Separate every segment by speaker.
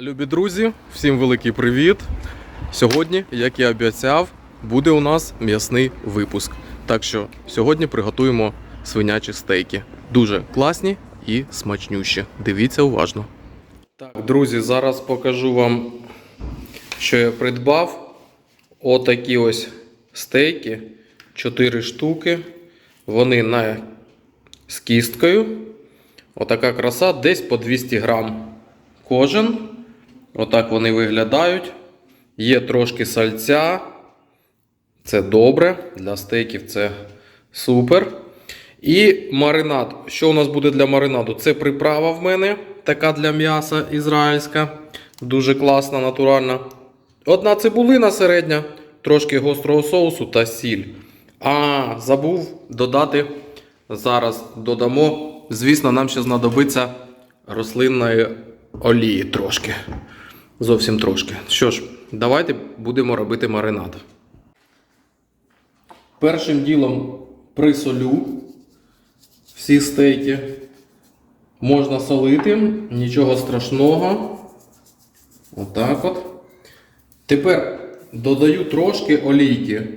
Speaker 1: Любі друзі, всім великий привіт! Сьогодні, як і обіцяв, буде у нас м'ясний випуск. Так що сьогодні приготуємо свинячі стейки. Дуже класні і смачнющі. Дивіться уважно. Так, друзі, зараз покажу вам, що я придбав. Отакі ось стейки. 4 штуки. Вони на з кісткою. Отака краса, десь по 200 грам кожен. Отак вони виглядають. Є трошки сальця. Це добре. Для стейків це супер. І маринад. Що у нас буде для маринаду? Це приправа в мене, така для м'яса ізраїльська. Дуже класна, натуральна. Одна цибулина середня, трошки гострого соусу та сіль. А, забув додати. Зараз додамо. Звісно, нам ще знадобиться рослинної олії трошки. Зовсім трошки. Що ж, давайте будемо робити маринад. Першим ділом присолю всі стейки. Можна солити, нічого страшного. Отак от. Тепер додаю трошки олійки.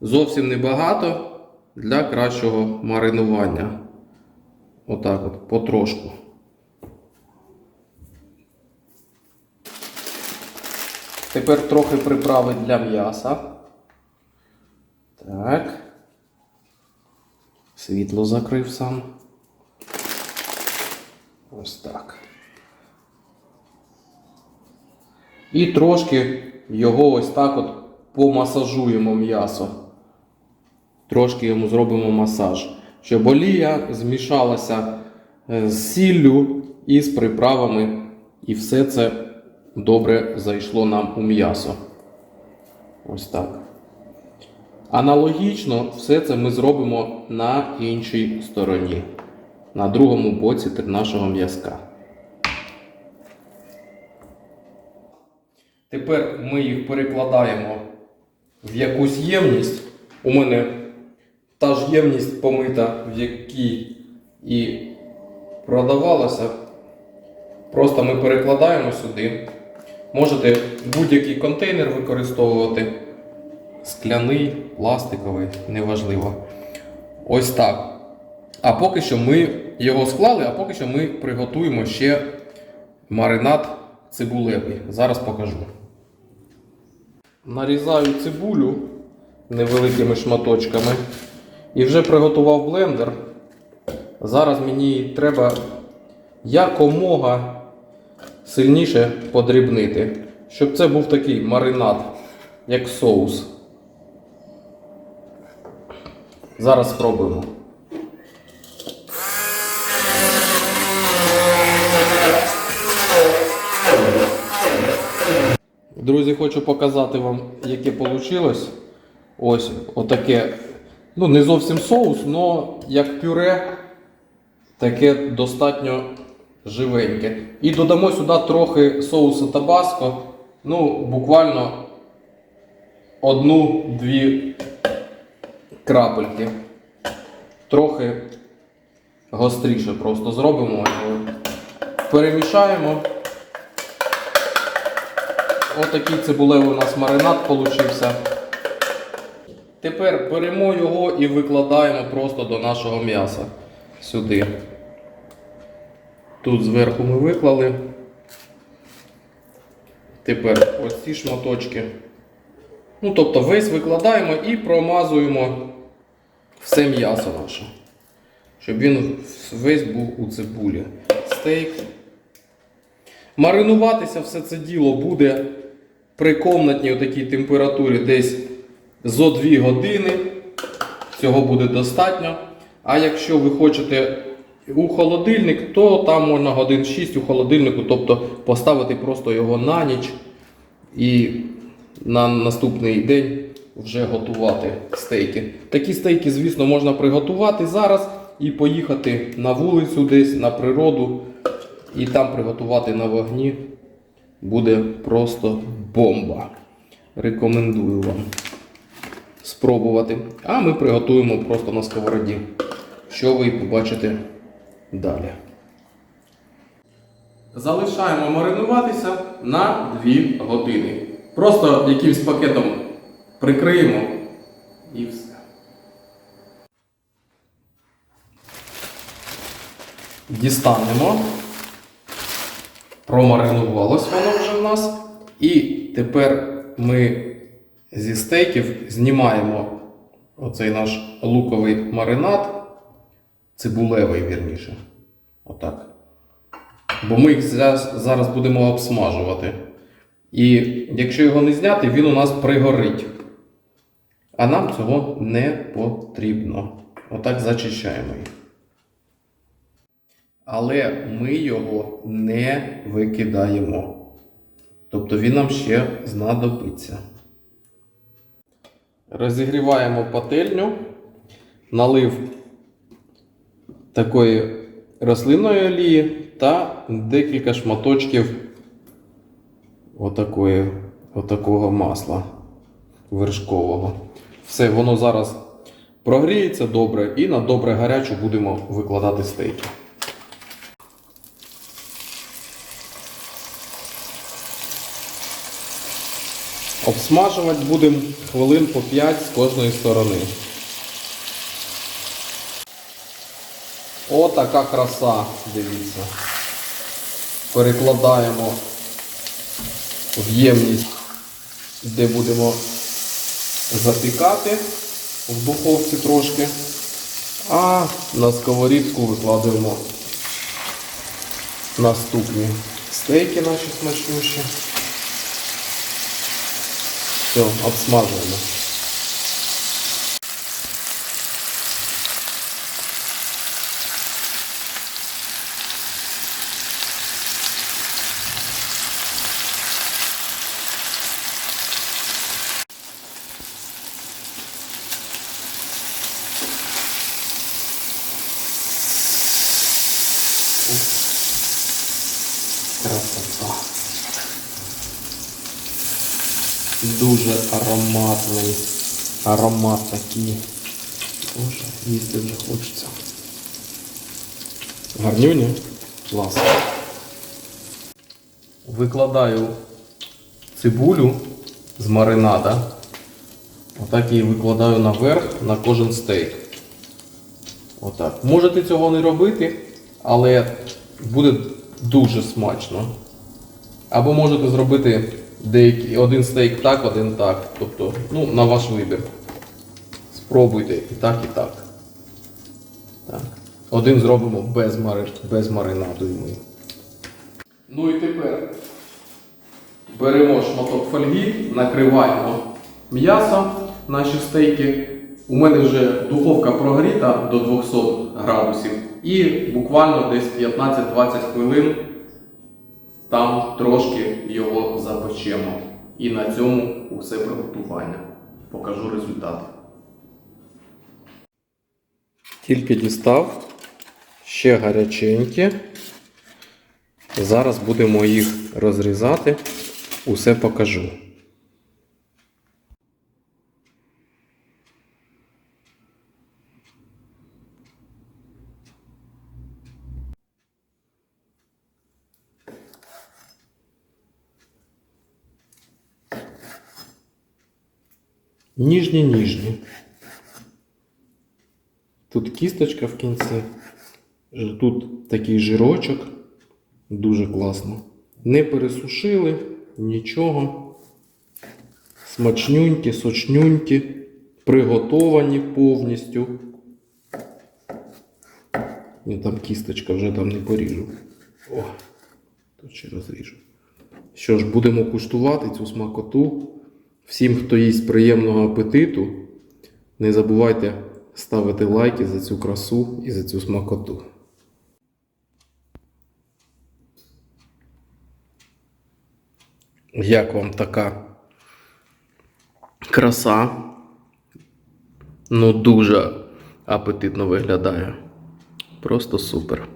Speaker 1: Зовсім небагато для кращого маринування. Отак от, потрошку. Тепер трохи приправи для м'яса. Так. Світло закрив сам. Ось так. І трошки його ось так от помасажуємо м'ясо. Трошки йому зробимо масаж, щоб олія змішалася з сіллю і з приправами, і все це добре зайшло нам у м'ясо. Ось так. Аналогічно все це ми зробимо на іншій стороні, на другому боці нашого м'язка. Тепер ми їх перекладаємо в якусь ємність. У мене та ж ємність помита, в якій і продавалася. Просто ми перекладаємо сюди. Можете будь-який контейнер використовувати. Скляний, пластиковий, неважливо. Ось так. А поки що ми його склали, а поки що ми приготуємо ще маринад цибулевий. Зараз покажу. Нарізаю цибулю невеликими шматочками. І вже приготував блендер. Зараз мені треба якомога сильніше подрібнити, щоб це був такий маринад, як соус. Зараз спробуємо. Друзі, хочу показати вам, яке вийшло. Ось отаке. Ну, не зовсім соус, але як пюре, таке достатньо живеньке. І додамо сюди трохи соусу табаско. Ну, буквально одну-дві крапельки. Трохи гостріше просто зробимо. Перемішаємо. Отакий цибулевий у нас маринад получився. Тепер беремо його і викладаємо просто до нашого м'яса сюди. Тут зверху ми виклали. Тепер ось ці шматочки. Ну, тобто весь викладаємо і промазуємо все м'ясо наше. Щоб він весь був у цибулі. Стейк. Маринуватися все це діло буде при комнатній такій температурі десь зо 2 години. Цього буде достатньо. А якщо ви хочете у холодильник, то там можна годин 6 у холодильнику, тобто поставити просто його на ніч і на наступний день вже готувати стейки. Такі стейки, звісно, можна приготувати зараз і поїхати на вулицю десь, на природу, і там приготувати на вогні. Буде просто бомба. Рекомендую вам спробувати. А ми приготуємо просто на сковороді, що ви побачите далі. залишаємо маринуватися на 2 години. Просто якимсь пакетом прикриємо і все. Дістанемо. Промаринувалось воно вже в нас. І тепер ми зі стейків знімаємо оцей наш луковий маринад, цибулевий, вірніше. Отак. Бо ми їх зараз будемо обсмажувати. І якщо його не зняти, він у нас пригорить. А нам цього не потрібно. Отак зачищаємо їх. Але ми його не викидаємо. Тобто він нам ще знадобиться. Розігріваємо пательню, налив такої рослинної олії та декілька шматочків отакої, отакого масла вершкового. Все, воно зараз прогріється добре і на добре гарячу будемо викладати стейки. Обсмажувати будемо хвилин по 5 з кожної сторони. О, така краса, дивіться. Перекладаємо в ємність, де будемо запікати в духовці трошки. А на сковорідку викладаємо наступні стейки наші смачнющі. Все, обсмажуємо. Дуже ароматний. Аромат такий. Боже, їсти вже хочеться. Гарнюня? Клас. Викладаю цибулю з маринада. Отак її викладаю наверх на кожен стейк. Отак. Можете цього не робити, але буде дуже смачно. Або можете зробити деякі, один стейк так, один так. Тобто, ну, на ваш вибір. Спробуйте і так, і так. так. Один зробимо без, мари... без маринаду ми. Ну і тепер беремо шматок фольги, накриваємо м'ясо, наші стейки. У мене вже духовка прогріта до 200 градусів. І буквально десь 15-20 хвилин там трошки його запечемо. І на цьому усе приготування. Покажу результат. Тільки дістав, ще гаряченькі. Зараз будемо їх розрізати, усе покажу. Ніжні ніжні. Тут кісточка в кінці. Тут такий жирочок. Дуже класно. Не пересушили нічого. Смачнюнькі, сочнюнькі, приготовані повністю. Ні, там кісточка вже там не поріжу. О, тут ще розріжу. Що ж, будемо куштувати цю смакоту. Всім, хто їсть приємного апетиту, не забувайте ставити лайки за цю красу і за цю смакоту. Як вам така краса? Ну, дуже апетитно виглядає. Просто супер.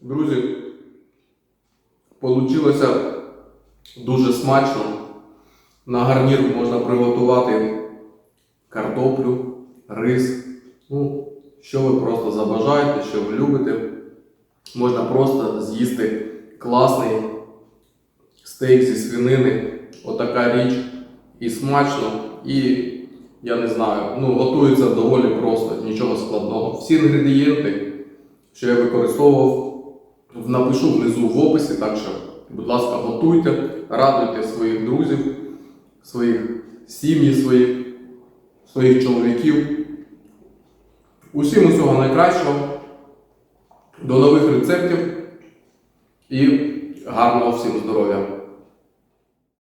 Speaker 1: Друзі, получилося дуже смачно. На гарнір можна приготувати картоплю, рис. Ну, що ви просто забажаєте, що ви любите. можна просто з'їсти класний стейк зі свинини. Отака річ. І смачно, і я не знаю, ну готується доволі просто, нічого складного. Всі інгредієнти, що я використовував, напишу внизу в описі, так що, будь ласка, готуйте, радуйте своїх друзів, своїх сім'ї, своїх, своїх чоловіків. Усім усього найкращого, до нових рецептів і гарного всім здоров'я!